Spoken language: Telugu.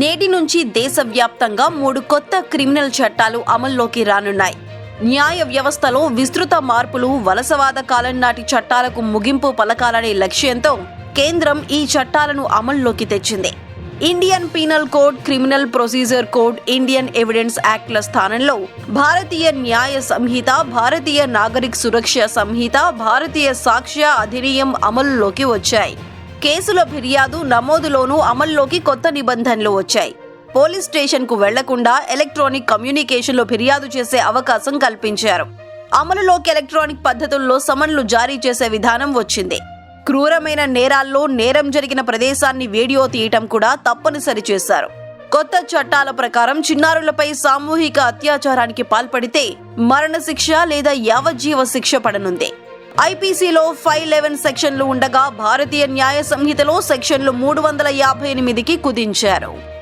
నేటి నుంచి దేశవ్యాప్తంగా మూడు కొత్త క్రిమినల్ చట్టాలు అమల్లోకి రానున్నాయి. న్యాయ వ్యవస్థలో విస్తృత మార్పులు వలసవాద కాలం నాటి చట్టాలకు ముగింపు పలకాలనే లక్ష్యంతో కేంద్రం ఈ చట్టాలను అమల్లోకి తెచ్చింది. Indian penal code criminal procedure code Indian evidence యాక్ట్ల స్థానంలో భారతీయ న్యాయ సంహిత భారతీయ నాగరిక సురక్ష సంహిత భారతీయ సాక్ష్య అధినియం అమలులోకి వచ్చాయి. కేసుల ఫిర్యాదు నమోదులోనూ అమల్లోకి కొత్త నిబంధనలు వచ్చాయి. పోలీస్ స్టేషన్కు వెళ్ళకుండా ఎలక్ట్రానిక్ కమ్యూనికేషన్లో ఫిర్యాదు చేసే అవకాశం కల్పించారు. అమలులోకి ఎలక్ట్రానిక్ పద్ధతుల్లో సమన్లు జారీ చేసే విధానం వచ్చింది. క్రూరమైన నేరాల్లో నేరం జరిగిన ప్రదేశాన్ని వీడియో తీయటం కూడా తప్పనిసరి చేశారు. కొత్త చట్టాల ప్రకారం చిన్నారులపై సామూహిక అత్యాచారానికి పాల్పడితే మరణశిక్ష లేదా యావజ్జీవ శిక్ష పడనుంది. ఐపీసీలో ఫైవ్ లెవెన్ సెక్షన్లు ఉండగా భారతీయ న్యాయ సంహితలో సెక్షన్లు మూడు వందల యాభై ఎనిమిదికి కుదించారు.